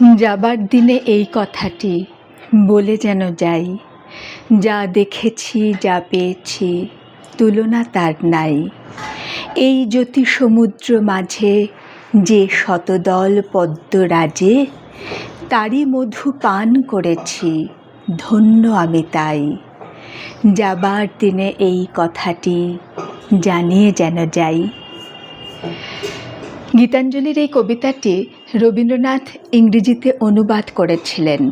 যাবার দিনে এই কথাটি, বলে যেন যাই। যা দেখেছি, যা পেয়েছি, তুলনা তার নাই। এই জ্যোতি সমুদ্র মাঝে যে শতদল পদ্মরাজে তারই মধু পান করেছি, ধন্য আমি তাই। যাবার দিনে এই কথাটি, জানিয়ে যেন যাই। গীতাঞ্জলির এই কবিতাটি রবীন্দ্রনাথ ইংরেজিতে অনুবাদ করেছিলেন।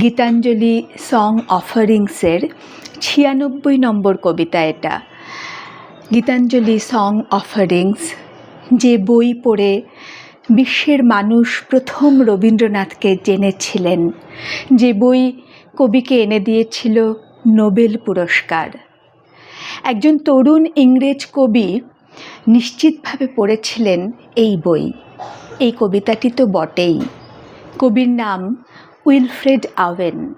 গীতাঞ্জলি সং অফারিংসের ছিয়ানব্বই নম্বর কবিতা এটা। গীতাঞ্জলি সং অফারিংস যে বই পড়ে বিশ্বের মানুষ প্রথম রবীন্দ্রনাথকে জেনেছিলেন, যে বই কবিকে এনে দিয়েছিল নোবেল পুরস্কার। একজন তরুণ ইংরেজ কবি নিশ্চিতভাবে পড়েছিলেন এই বই। এই কবিতাটি তো বটেই। কবির নাম উইলফ্রেড আওয়েন।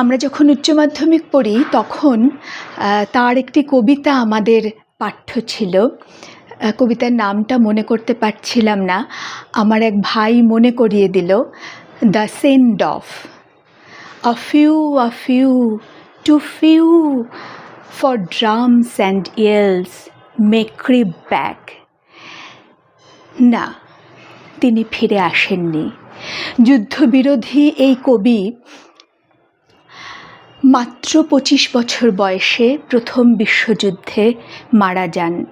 আমরা যখন উচ্চ মাধ্যমিক পড়ি তখন তার একটি কবিতা আমাদের পাঠ্য ছিল। কবিতার নামটা মনে করতে পারছিলাম না। আমার এক ভাই মনে করিয়ে দিল the send off. a few, a few few for drums and yells may creep back. না, তিনি ফিরে আসেননি। যুদ্ধবিরোধী এই কবি মাত্র পঁচিশ বছর বয়সে প্রথম বিশ্বযুদ্ধে মারা যান।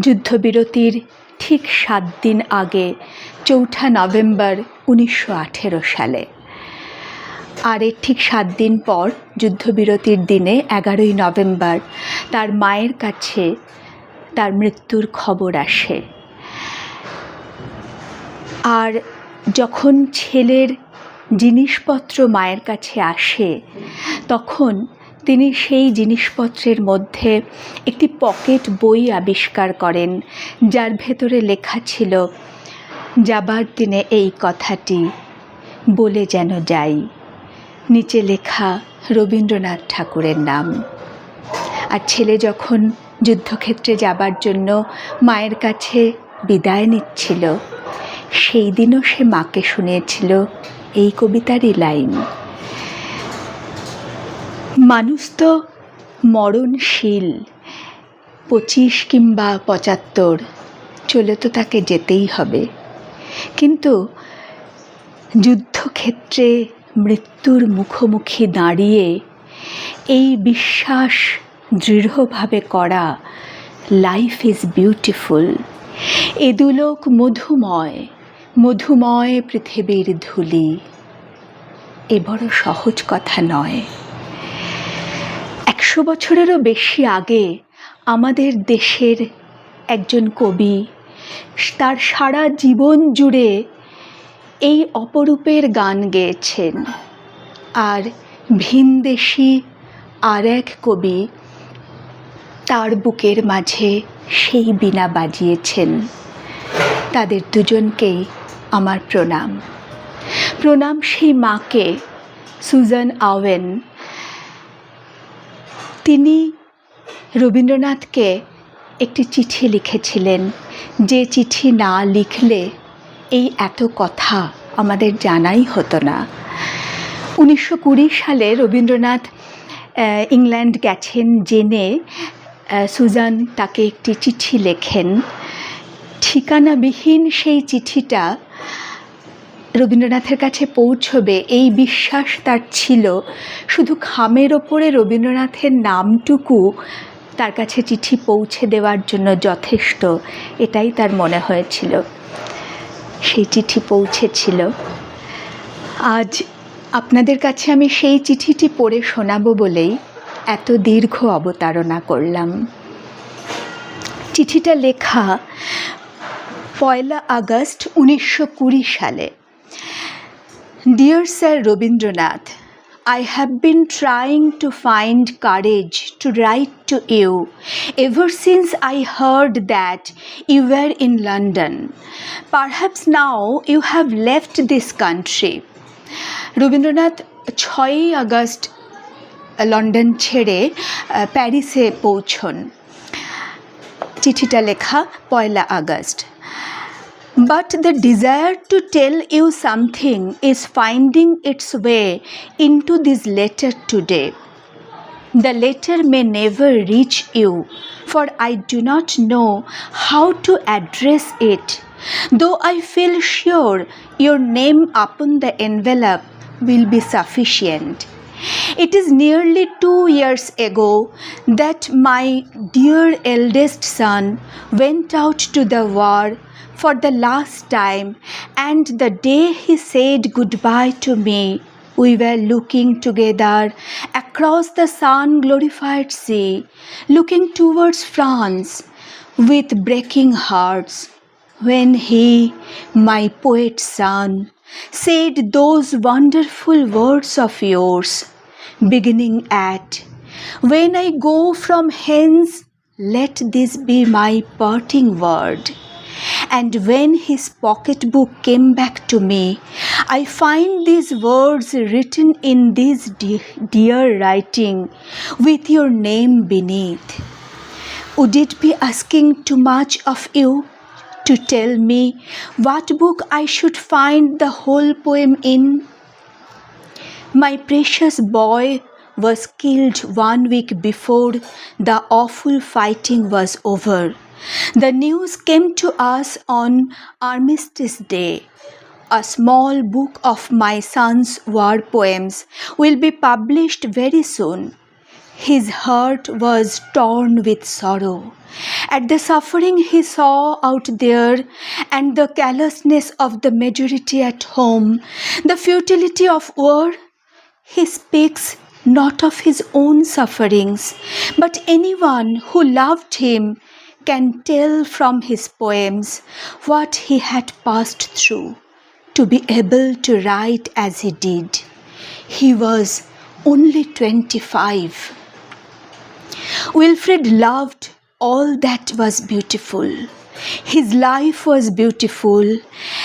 যুদ্ধবিরতির ঠিক সাত দিন আগে, চৌঠা নভেম্বর উনিশশো আঠেরো সালে। আর এর ঠিক সাত দিন পর যুদ্ধবিরতির দিনে, এগারোই নভেম্বর, তার মায়ের কাছে তার মৃত্যুর খবর আসে। আর যখন ছেলের জিনিসপত্র মায়ের কাছে আসে, তখন তিনি সেই জিনিসপত্রের মধ্যে একটি পকেট বই আবিষ্কার করেন, যার ভেতরে লেখা ছিল, যাবার দিনে এই কথাটি বলে যেন যাই। নিচে লেখা, রবীন্দ্রনাথ ঠাকুরের নাম। আর ছেলে যখন যুদ্ধক্ষেত্রে যাবার জন্য মায়ের কাছে বিদায় নিচ্ছিল সেই দিনও সে মাকে শুনিয়েছিল এই কবিতারই লাইন। মানুষ তো মরণশীল, পঁচিশ কিংবা পঁচাত্তর, চলে তো তাকে যেতেই হবে। কিন্তু যুদ্ধক্ষেত্রে মৃত্যুর মুখোমুখি দাঁড়িয়ে এই বিশ্বাস দৃঢ়ভাবে করা লাইফ ইজ বিউটিফুল এ দুলোক মধুময় মধুময় পৃথিবীর ধুলি। এ বড় সহজ কথা নয়। একশো বছরেরও বেশি আগে আমাদের দেশের একজন কবি তার সারা জীবন জুড়ে এই অপরূপের গান গেয়েছেন। আর ভিনদেশি আর এক কবি তার বুকের মাঝে সেই বীণা বাজিয়েছেন। তাদের দুজনকেই আমার প্রণাম। প্রণাম সেই মাকে, সুজান আওয়েন। তিনি রবীন্দ্রনাথকে একটি চিঠি লিখেছিলেন। যে চিঠি না লিখলে এই এত কথা আমাদের জানাই হতো না। উনিশশো কুড়ি সালে রবীন্দ্রনাথ ইংল্যান্ড গেছেন জেনে সুজান তাকে একটি চিঠি লেখেন। ঠিকানাবিহীন সেই চিঠিটা রবীন্দ্রনাথের কাছে পৌঁছবে, এই বিশ্বাস তার ছিল। শুধু খামের ওপরে রবীন্দ্রনাথের নামটুকু তার কাছে চিঠি পৌঁছে দেওয়ার জন্য যথেষ্ট, এটাই তার মনে হয়েছিল। সেই চিঠি পৌঁছেছিল। আজ আপনাদের কাছে আমি সেই চিঠিটি পড়ে শোনাবো বলেই এত দীর্ঘ অবতারণা করলাম। চিঠিটা লেখা পয়লা আগস্ট উনিশশো কুড়ি সালে। Dear sir Rabindranath I have been trying to find courage to write to you ever since I heard that you were in London perhaps now you have left this country Rabindranath, ছয়ই August London ছেড়ে প্যারিসে পৌঁছন। চিঠিটা লেখা পয়লা August. But the desire to tell you something is finding its way into this letter today. The letter may never reach you, for I do not know how to address it, though I feel sure your name upon the envelope will be sufficient. It is nearly two years ago that my dear eldest son went out to the war for the last time, and the day he said goodbye to me, we were looking together across the sun glorified sea, looking towards France with breaking hearts when he, my poet son, said those wonderful words of yours, beginning at, When I go from hence, let this be my parting word. And when his pocketbook came back to me, I find these words written in this dear writing with your name beneath. Would it be asking too much of you to tell me what book I should find the whole poem in? My precious boy was killed one week before the awful fighting was over. The news came to us on Armistice Day. A small book of my son's war poems will be published very soon. His heart was torn with sorrow at the suffering he saw out there and the callousness of the majority at home, the futility of war. He speaks not of his own sufferings, but anyone who loved him can tell from his poems what he had passed through to be able to write as he did. He was only 25. Wilfred loved all that was beautiful. His life was beautiful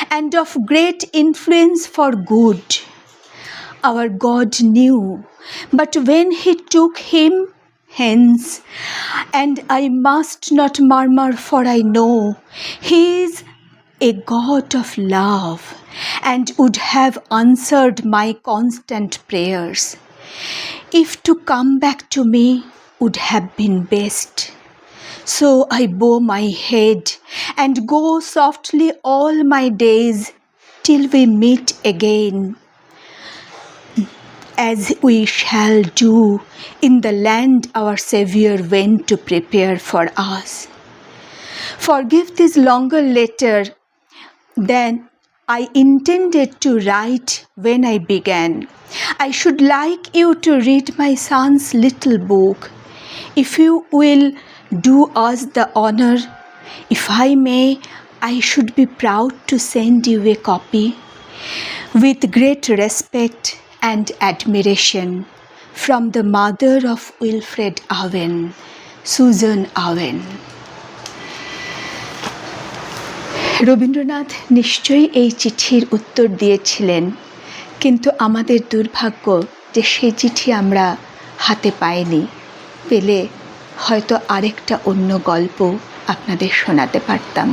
and of great influence for good. Our God knew, but when He took him hence, and I must not murmur, for I know He is a God of love and would have answered my constant prayers. If to come back to me would have been best. So I bow my head and go softly all my days till we meet again, as we shall do in the land our Saviour went to prepare for us. Forgive this longer letter than I intended to write when I began. I should like you to read my son's little book. If you will do us the honor, if I may, I should be proud to send you a copy with great respect and admiration from the mother of Wilfred Owen, Susan Owen. Rabindranath নিশ্চয়ই এই চিঠির উত্তর দিয়েছিলেন কিন্তু আমাদের দুর্ভাগ্য যে সেই চিঠি আমরা হাতে পাইনি পেলে হয়তো আরেকটা অন্য গল্প আপনাদের শোনাতে পারতাম।